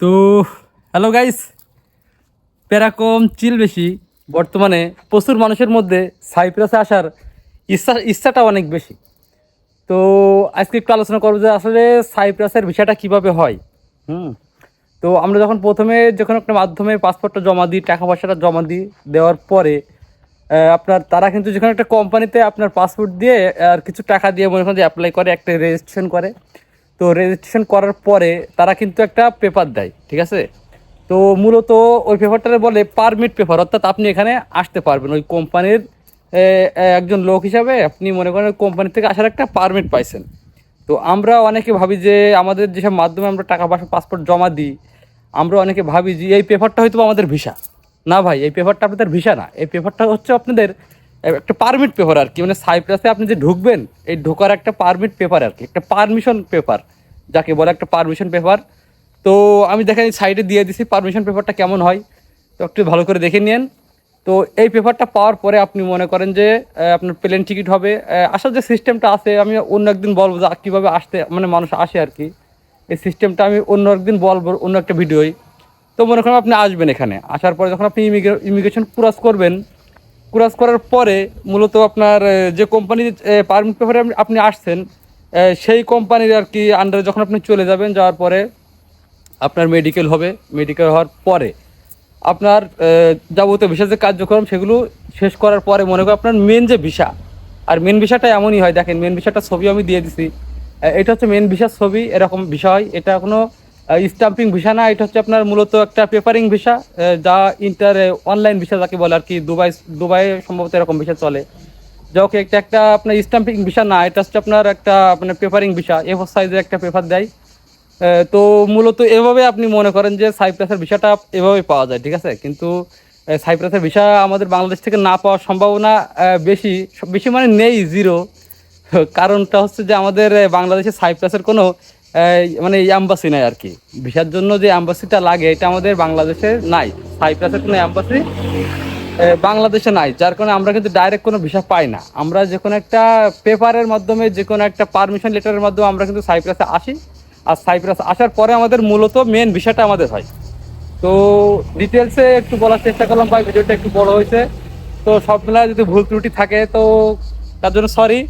তো hello guys প্যারাকম চিল বেশি। বর্তমানে প্রচুর মানুষের মধ্যে সাইপ্রাসে আসার ইচ্ছা ইচ্ছাটা অনেক বেশি। তো, আজকে একটু আলোচনা করব যে আসলে সাইপ্রাসের ভিসাটা কীভাবে হয়। হুম। তো, আমরা যখন প্রথমে যখন একটা মাধ্যমে পাসপোর্টটা জমা দিই, টাকা পয়সাটা জমা দিই, দেওয়ার পরে আপনার, তারা কিন্তু যেখানে একটা কোম্পানিতে আপনার পাসপোর্ট দিয়ে, আর কিছু টাকা দিয়ে মনে করেন যে অ্যাপ্লাই করে, একটা রেজিস্ট্রেশন করে তো রেজিস্ট্রেশন করার পরে তারা কিন্তু একটা পেপার দেয়, ঠিক আছে? তো মূলত ওই পেপারটারে বলে পারমিট পেপার অর্থাৎ আপনি এখানে আসতে পারবেন। ওই কোম্পানির একজন লোক হিসাবে আপনি মনে করেন কোম্পানি থেকে আসার একটা পারমিট পাইছেন। তো আমরা অনেকে ভাবি যে আমাদের যেসব মাধ্যমে আমরা টাকা পয়সা পাসপোর্ট জমা দিই, আমরা অনেকে ভাবি যে এই পেপারটা হয়তো আমাদের ভিসা না ভাই, এই পেপারটা আপনাদের ভিসা না। এই পেপারটা হচ্ছে আপনাদের একটা পারমিট পেপার আর কি। মানে সাইপ্রাসে আপনি যে ঢুকবেন, এই ঢোকার একটা পারমিট পেপার আর কি। একটা পারমিশন পেপার যাকে বলে একটা পারমিশন পেপার তো আমি দেখেন সাইডে দিয়ে দিছি পারমিশন পেপারটা কেমন হয়। তো একটু ভালো করে দেখে নিন তো এই পেপারটা পাওয়ার পরে আপনি মনে করেন যে আপনার প্লেন টিকিট হবে। আসার যে সিস্টেমটা আছে, আমি অন্য একদিন বলব যে কীভাবে আসতে মানে মানুষ আসে আর কি। এই সিস্টেমটা আমি অন্য একদিন বলব, অন্য একটা ভিডিওই তো মনে করেন আপনি আসবেন এখানে। আসার পরে যখন আপনি ইমিগ্রেশন ক্রাস করবেন ক্রাস করার পরে মূলত আপনার যে কোম্পানির পারমিট পেপারে আপনি আসছেন সেই কোম্পানির আর কি আন্ডারে যখন আপনি চলে যাবেন, যাওয়ার পরে আপনার মেডিকেল হবে। মেডিকেল হওয়ার পরে আপনার যাবতীয় ভিসা যে কার্যক্রম, সেগুলো শেষ করার পরে মনে করেন আপনার মেন যে ভিসা আর মেন ভিসাটা এমনই হয়। দেখেন মেন ভিসাটা ছবি আমি দিয়ে দিছি। এটা হচ্ছে মেন ভিসার ছবি, এরকম বিষয় এটা কোনো স্টাম্পিং ভিসা না, এটা হচ্ছে আপনার মূলত একটা পেপারিং ভিসা যা ইন্টার অনলাইন ভিসা যাকে বলে আর কি, দুবাই দুবাই সম্ভবত এরকম ভিসা চলে। হোক একটা একটা আপনার স্টাম্পিং ভিসা না, এটা হচ্ছে আপনার একটা আপনার পেপারিং ভিসা এ সাইজের একটা পেপার দেয়। তো মূলত এভাবে আপনি মনে করেন যে সাইপ্রাসের ভিসাটা এভাবে পাওয়া যায়, ঠিক আছে? কিন্তু সাইপ্রাসের ভিসা আমাদের বাংলাদেশ থেকে না পাওয়ার সম্ভাবনা বেশি বেশি মানে নেই জিরো কারণটা হচ্ছে যে আমাদের বাংলাদেশে সাইপ্রাসের কোনো মানে অ্যাম্বাসি নাই আর কি। ভিসার জন্য যে অ্যাম্বাসিটা লাগে, এটা আমাদের বাংলাদেশে নাই। সাইপ্রাসের কোনো অ্যাম্বাসি বাংলাদেশে নাই। যার কারণে আমরা কিন্তু ডাইরেক্ট কোনো ভিসা পাই না। আমরা যে কোনো একটা পেপারের মাধ্যমে, যে কোনো একটা পারমিশন লেটারের মাধ্যমে আমরা কিন্তু সাইপ্রাসে আসি। আর সাইপ্রাস আসার পরে আমাদের মূলত মেন ভিসাটা আমাদের হয়। তো ডিটেলসে একটু বলার চেষ্টা করলাম ভাই, ভিডিওটা একটু বড় হয়েছে। তো সব মিলায় যদি ভুল ত্রুটি থাকে, তো তার জন্য সরি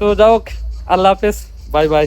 তো যাই হোক, আল্লাহ হাফেজ। Bye bye